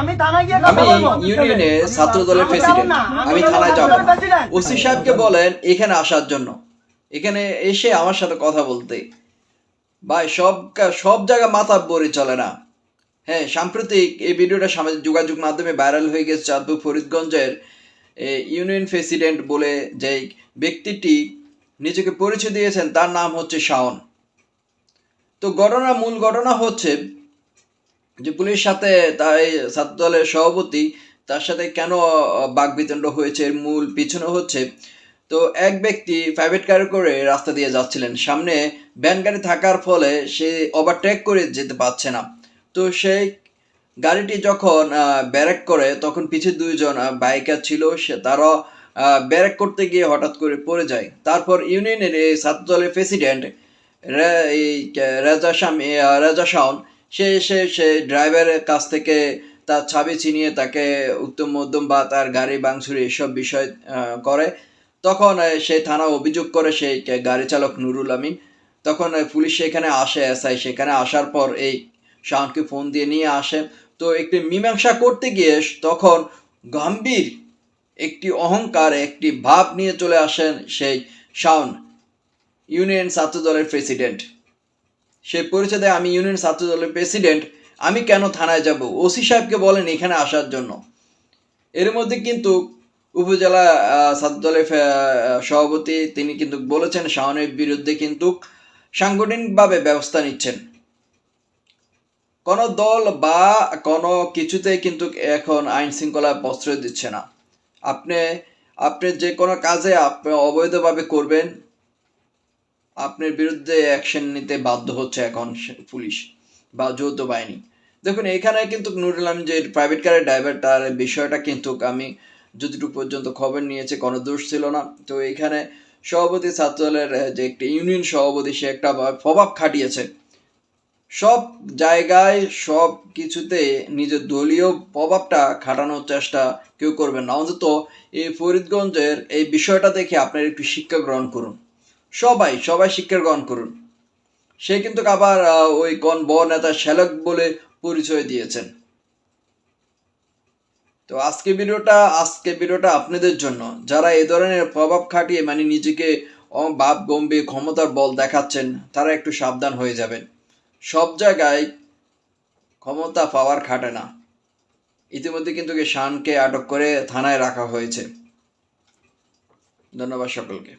আমি থানায় গিয়ে কথা বলব। ইউনিয়নে ছাত্র দলের প্রেসিডেন্ট আমি থানায় যাব। ওসি সাহেবকে বলেন এখানে আসার জন্য। এখানে এসে আমার সাথে কথা বলতে। ভাই সব সব জায়গা মাথা বড়ি চলে না। হ্যাঁ সাম্প্রতিক এই ভিডিওটা সামাজিক যোগাযোগ মাধ্যমে ভাইরাল হয়ে গেছে চাঁদপুর ফরিদগঞ্জের ইউনিয়ন প্রেসিডেন্ট বলে যে ব্যক্তিটি নিজেকে পরিচয় দিয়েছেন তার নাম হচ্ছে শাওন। তো ঘটনা মূল ঘটনা হচ্ছে যে পুলিশ সাথে তার ছাত্র দলের সভাপতি, তার সাথে কেন বাগবিতণ্ড হয়েছে, এর মূল পিছনে হচ্ছে, তো এক ব্যক্তি প্রাইভেট কারে করে রাস্তা দিয়ে যাচ্ছিলেন। সামনে ভ্যান গাড়ি থাকার ফলে সে ওভারটেক করে যেতে পারছে না। তো সেই গাড়িটি যখন ব্যারেক করে, তখন পিছে দুইজন বাইকার ছিল, সে তারা ব্যারেক করতে গিয়ে হঠাৎ করে পড়ে যায়। তারপর ইউনিয়নের এই ছাত্র দলের প্রেসিডেন্ট এই রেজা শামি রেজা শাওন সে সে সে ড্রাইভারের কাছ থেকে তার ছাবি ছিনিয়ে তাকে উত্তম মধ্যম বা তার গাড়ি বাংশুরি এসব বিষয় করে। তখন আহ, সে থানা অভিযোগ করে সেই গাড়ি চালক নুরুল আমিন। তখন পুলিশ সেখানে আসে এসআই। সেখানে আসার পর এই শাওনকে ফোন দিয়ে নিয়ে আসে। তো একটি মীমাংসা করতে গিয়ে তখন গম্ভীর একটি অহংকার একটি ভাব নিয়ে চলে আসেন সেই শাওন ইউনিয়ন ছাত্র দলের প্রেসিডেন্ট। সে পরিচয় আমি ইউনিয়ন ছাত্র দলের প্রেসিডেন্ট, আমি কেন থানায় যাব? ওসি সাহেবকে বলেন এখানে আসার জন্য। এর মধ্যে কিন্তু উপজেলা ছাত্র দলের সভাপতি, তিনি কিন্তু বলেছেন শাওনের বিরুদ্ধে কিন্তু সাংগঠনিকভাবে ব্যবস্থা নিচ্ছেন। কোনো দল বা কোনো কিছুতে কিন্তু এখন আইন শৃঙ্খলা প্রশ্রয় দিচ্ছে না। আপনি আপনি যে কোনো কাজে আপনি অবৈধভাবে করবেন আপনার বিরুদ্ধে অ্যাকশন নিতে বাধ্য হচ্ছে এখন পুলিশ বা যৌথ বাহিনী। দেখুন এখানে কিন্তু নুরুল আলম যে প্রাইভেট কারের ড্রাইভার তার বিষয়টা কিন্তু আমি যতটুকু পর্যন্ত খবর নিয়েছে কোনো দোষ ছিল না। তো এখানে সভাপতি ছাত্র দলের আহ, যে একটি ইউনিয়ন সভাপতি সে একটা প্রভাব খাটিয়েছে। সব জায়গায় সব কিছুতে নিজের দলীয় প্রভাবটা খাটানোর চেষ্টা কেউ করবেন না। অন্তত এই ফরিদগঞ্জের এই বিষয়টা দেখে আপনারা একটু শিক্ষা গ্রহণ করুন। সবাই সবাই শিক্ষা গ্রহণ করুন। সে কিন্তু আবার ওই কোন ব নেতা শ্যালক বলে পরিচয় দিয়েছেন। তো আজকে ভিডিওটা আজকে ভিডিওটা আপনাদের জন্য। যারা এই ধরনের প্রভাব খাটিয়ে মানে নিজেকে বাপ গম্ভীর ক্ষমতার বল দেখাচ্ছেন, তারা একটু সাবধান হয়ে যাবেন। সব জায়গায় ক্ষমতা পাওয়ার খাটে না। ইতিমধ্যে কিন্তু শানকে আটক করে থানায় রাখা হয়েছে। ধন্যবাদ সকলকে।